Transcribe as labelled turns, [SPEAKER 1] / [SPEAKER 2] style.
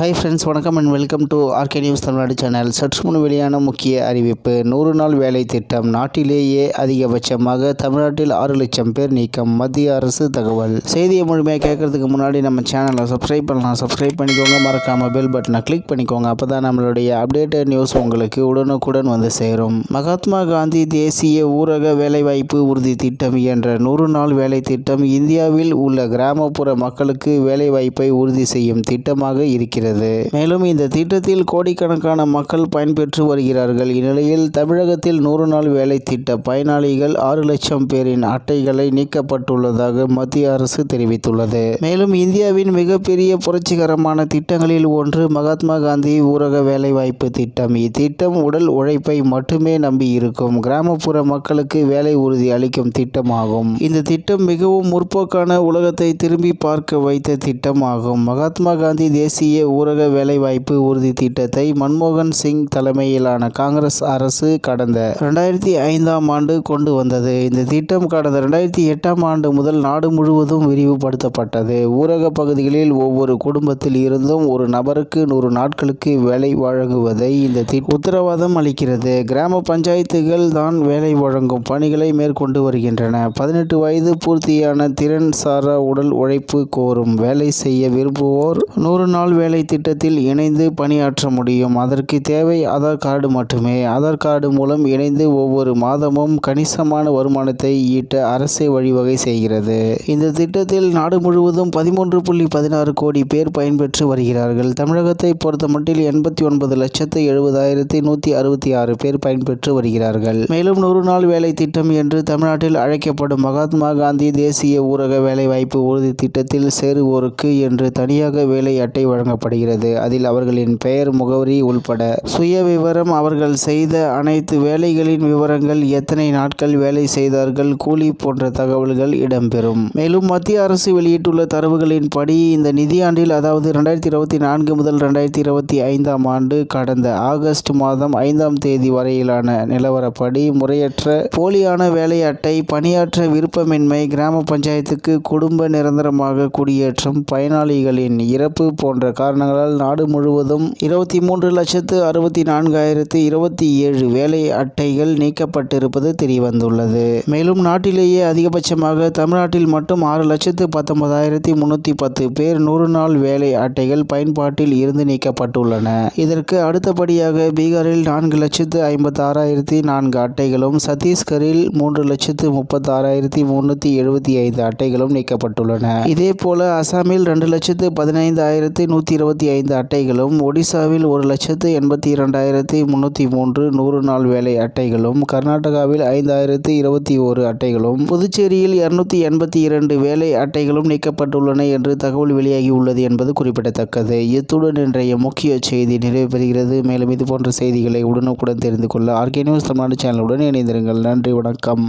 [SPEAKER 1] Hi friends வணக்கம் and welcome to RK news Tamil Nadu channel சற்று முன் வெளியான முக்கிய அறிவிப்பு நூறு நாள் வேலை திட்டம் நாட்டிலேயே அதிகபட்சமாக தமிழ்நாட்டில் ஆறு லட்சம் பேர் நீக்கம் மத்திய அரசு தகவல். செய்தியை முழுமையாக கேட்கறதுக்கு முன்னாடி நம்ம சேனலை சப்ஸ்கிரைப் பண்ணலாம். சப்ஸ்கிரைப் பண்ணிக்கோங்க மறக்காமல் பெல் பட்டனை கிளிக் பண்ணிக்கோங்க. அப்போ தான் நம்மளுடைய அப்டேட்டட் நியூஸ் உங்களுக்கு உடனுக்குடன் வந்து சேரும். மகாத்மா காந்தி தேசிய ஊரக வேலைவாய்ப்பு உறுதி திட்டம் என்ற நூறு நாள் வேலை திட்டம் இந்தியாவில் உள்ள கிராமப்புற மக்களுக்கு வேலைவாய்ப்பை உறுதி செய்யும் திட்டமாக இருக்கிறது. மேலும் இந்த திட்டத்தில் கோடிக்கணக்கான மக்கள் பயன்பெற்று வருகிறார்கள். இந்நிலையில் தமிழகத்தில் நூறு நாள் வேலை திட்ட பயனாளிகள் ஆறு லட்சம் பேரின் அட்டைகளை நீக்கப்பட்டுள்ளதாக மத்திய அரசு தெரிவித்துள்ளது. மேலும் இந்தியாவின் மிகப்பெரிய புரட்சிகரமான திட்டங்களில் ஒன்று மகாத்மா காந்தி ஊரக வேலைவாய்ப்பு திட்டம். இத்திட்டம் உடல் உழைப்பை மட்டுமே நம்பி இருக்கும். கிராமப்புற மக்களுக்கு வேலை உறுதி அளிக்கும் திட்டமாகும். இந்த திட்டம் மிகவும் முற்போக்கான உலகத்தை திரும்பி பார்க்க வைத்த திட்டம் ஆகும் மகாத்மா காந்தி தேசிய ஊரக வேலைவாய்ப்பு உறுதி திட்டத்தை மன்மோகன் சிங் தலைமையிலான காங்கிரஸ் அரசு கடந்த ரெண்டாயிரத்தி ஐந்தாம் ஆண்டு கொண்டு வந்தது. இந்த திட்டம் கடந்த ரெண்டாயிரத்தி எட்டாம் ஆண்டு முதல் நாடு முழுவதும் விரிவுபடுத்தப்பட்டது. ஊரக பகுதிகளில் ஒவ்வொரு குடும்பத்தில் இருந்தும் ஒரு நபருக்கு நூறு நாட்களுக்கு வேலை வழங்குவதை இந்த உத்தரவாதம் அளிக்கிறது. கிராம பஞ்சாயத்துகள் தான் வேலை வழங்கும் பணிகளை மேற்கொண்டு வருகின்றன. பதினெட்டு வயது பூர்த்தியான திறன் சாரா உடல் உழைப்பு கோரும் வேலை செய்ய விரும்புவோர் நூறு நாள் வேலை திட்டத்தில் இணைந்து பணியாற்ற முடியும். அதற்கு தேவை ஆதார் கார்டு மட்டுமே. ஆதார் கார்டு மூலம் இணைந்து ஒவ்வொரு மாதமும் கணிசமான வருமானத்தை ஈட்ட அரசே வழிவகை செய்கிறது. இந்த திட்டத்தில் நாடு முழுவதும் பதிமூன்று புள்ளி பதினாறு கோடி பேர் பயன்பெற்று வருகிறார்கள். தமிழகத்தை பொறுத்தமட்டில் எண்பத்தி ஒன்பது லட்சத்து எழுபதாயிரத்தி நூற்றி அறுபத்தி ஆறு பேர் பயன்பெற்று வருகிறார்கள். மேலும் நூறு நாள் வேலை திட்டம் என்று தமிழ்நாட்டில் அழைக்கப்படும் மகாத்மா காந்தி தேசிய ஊரக வேலைவாய்ப்பு உறுதி திட்டத்தில் சேருவோருக்கு என்று தனியாக வேலை அட்டை வழங்கப்படுகிறது அதில் அவர்களின் பெயர் முகவரி உள்பட சுய விவரம் அவர்கள் செய்த அனைத்து வேலைகளின் விவரங்கள் எத்தனை நாட்கள் வேலை செய்தார்கள் கூலி போன்ற தகவல்கள் இடம்பெறும். மேலும் மத்திய அரசு வெளியிட்டுள்ள தரவுகளின்படி இந்த நிதியாண்டில் அதாவது ரெண்டாயிரத்தி இருபத்தி நான்கு முதல் ரெண்டாயிரத்தி இருபத்தி ஐந்தாம் ஆண்டு கடந்த ஆகஸ்ட் மாதம் ஐந்தாம் தேதி வரையிலான நிலவரப்படி முறையற்ற போலியான வேலை அட்டை பணியாற்ற விருப்பமின்மை கிராம பஞ்சாயத்துக்கு குடும்ப நிரந்தரமாக குடியேற்றம் பயனாளிகளின் இறப்பு போன்ற காரணங்களால் நாடு முழுவதும் இருபத்தி மூன்று லட்சத்து அறுபத்தி நான்காயிரத்து இருபத்தி ஏழு வேலை அட்டைகள் நீக்கப்பட்டிருப்பது தெரியவந்துள்ளது. மேலும் நாட்டிலேயே அதிகபட்சமாக தமிழ்நாட்டில் மட்டும் ஆறு லட்சத்து பத்தொன்பதாயிரத்தி முன்னூற்றி பத்து பேர் நூறு நாள் வேலை அட்டைகள் பயன்பாட்டில் இருந்து நீக்கப்பட்டுள்ளன. இதற்கு அடுத்தபடியாக பீகாரில் நான்கு லட்சத்து ஐம்பத்தி ஆறாயிரத்தி நான்கு அட்டைகளும் சத்தீஸ்கரில் மூன்று லட்சத்து முப்பத்தாறாயிரத்தி முன்னூற்றி எழுபத்தி ஐந்து அட்டைகளும் நீக்கப்பட்டுள்ளன. இதே போல அசாமில் ரெண்டு லட்சத்து பதினைந்தாயிரத்தி நூற்றி இருபத்தி ஐந்து அட்டைகளும் ஒடிசாவில் ஒரு லட்சத்து எண்பத்தி இரண்டாயிரத்தி முன்னூற்றி மூன்று நூறு நாள் வேலை அட்டைகளும் கர்நாடகாவில் ஐந்தாயிரத்து இருபத்தி ஓரு அட்டைகளும் புதுச்சேரியில் இருநூத்தி எண்பத்தி இரண்டு வேலை அட்டைகளும் நீக்கப்பட்டுள்ளன என்று தகவல் வெளியாகி உள்ளது என்பது குறிப்பிடத்தக்கது. இத்துடன் இன்றைய முக்கிய செய்தி நிறைவு பெறுகிறது மேலும் இது போன்ற செய்திகளை உடனுக்குடன் தெரிந்து கொள்ள ஆர்கே நியூஸ் தமிழ்நாடு சேனலுடன் இணைந்திருங்கள். நன்றி வணக்கம்.